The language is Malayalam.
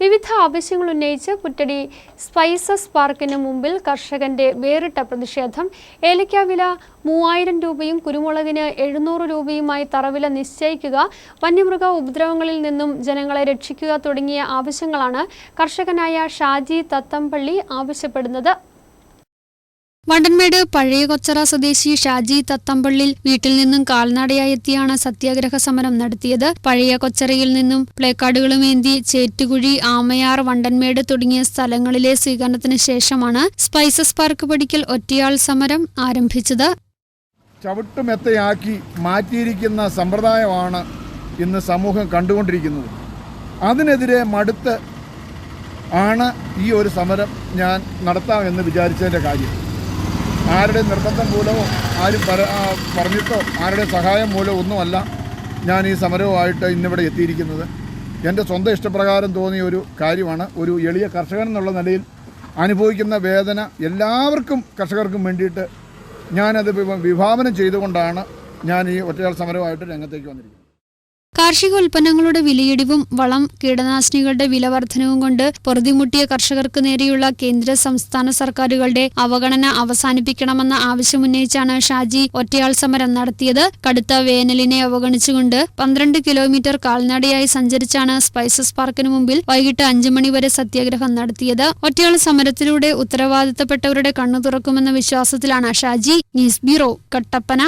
വിവിധ ആവശ്യങ്ങൾ ഉന്നയിച്ച് പുറ്റടി സ്പൈസസ് പാർക്കിന് മുമ്പിൽ കർഷകന്റെ വേറിട്ട പ്രതിഷേധം. ഏലയ്ക്ക വില മൂവായിരം രൂപയും കുരുമുളകിന് എഴുന്നൂറ് രൂപയുമായി തറവില നിശ്ചയിക്കുക വന്യമൃഗ ഉപദ്രവങ്ങളിൽ നിന്നും ജനങ്ങളെ രക്ഷിക്കുക തുടങ്ങിയ ആവശ്യങ്ങളാണ് കർഷകനായ ഷാജി തത്തമ്പള്ളി ആവശ്യപ്പെടുന്നത്. വണ്ടൻമേട് പഴയ കൊച്ചറ സ്വദേശി ഷാജി തത്തമ്പള്ളിൽ വീട്ടിൽ നിന്നും കാൽനടയായി എത്തിയാണ് സത്യാഗ്രഹ സമരം നടത്തിയത്. പഴയ കൊച്ചറയിൽ നിന്നും പ്ലേക്കാർഡുകളുമേന്തി ചേറ്റുകുഴി ആമയാർ വണ്ടൻമേട് തുടങ്ങിയ സ്ഥലങ്ങളിലെ സ്വീകരണത്തിന് ശേഷമാണ് സ്പൈസസ് പാർക്ക് പടിക്കൽ ഒറ്റയാൾ സമരം ആരംഭിച്ചത്. ചവിട്ടുമെത്തയാക്കി മാറ്റിയിരിക്കുന്ന സമ്പ്രദായമാണ് ഇന്ന് സമൂഹം കണ്ടുകൊണ്ടിരിക്കുന്നത്. അതിനെതിരെ മടുത്ത് ആണ് ഈ ഒരു സമരം ഞാൻ നടത്താമെന്ന് വിചാരിച്ചതിന്റെ കാര്യം. ആരുടെ നിർബന്ധം മൂലമോ ആരും പറ പറഞ്ഞിട്ടോ ആരുടെ സഹായം മൂലമോ ഒന്നുമല്ല ഞാൻ ഈ സമരവുമായിട്ട് ഇന്നിവിടെ എത്തിയിരിക്കുന്നത്. എന്റെ സ്വന്തം ഇഷ്ടപ്രകാരം തോന്നിയ ഒരു കാര്യമാണ് ഒരു എളിയ കർഷകൻ എന്നുള്ള നിലയിൽ അനുഭവിക്കുന്ന വേദന എല്ലാവർക്കും കർഷകർക്കും വേണ്ടിയിട്ട് ഞാനത് വിഭ- വിഭാവനം ചെയ്തുകൊണ്ടാണ് ഞാൻ ഈ ഒറ്റയാൾ സമരമായിട്ട് രംഗത്തേക്ക് വന്നിരിക്കുന്നത്. കാർഷിക ഉൽപ്പന്നങ്ങളുടെ വിലയിടിവും വളം കീടനാശിനികളുടെ വില വർധനവും കൊണ്ട് പൊറുതിമുട്ടിയ കർഷകർക്ക് നേരെയുള്ള കേന്ദ്ര സംസ്ഥാന സർക്കാരുകളുടെ അവഗണന അവസാനിപ്പിക്കണമെന്ന ആവശ്യമുന്നയിച്ചാണ് ഷാജി ഒറ്റയാൾ സമരം നടത്തിയത്. കടുത്ത വേനലിനെ അവഗണിച്ചുകൊണ്ട് പന്ത്രണ്ട് കിലോമീറ്റർ കാൽനടയായി സഞ്ചരിച്ചാണ് സ്പൈസസ് പാർക്കിന് മുമ്പിൽ വൈകിട്ട് അഞ്ചു മണിവരെ സത്യാഗ്രഹം നടത്തിയത്. ഒറ്റയാൾ സമരത്തിലൂടെ ഉത്തരവാദിത്തപ്പെട്ടവരുടെ കണ്ണു തുറക്കുമെന്ന വിശ്വാസത്തിലാണ് ഷാജി. News bureau Kattappana.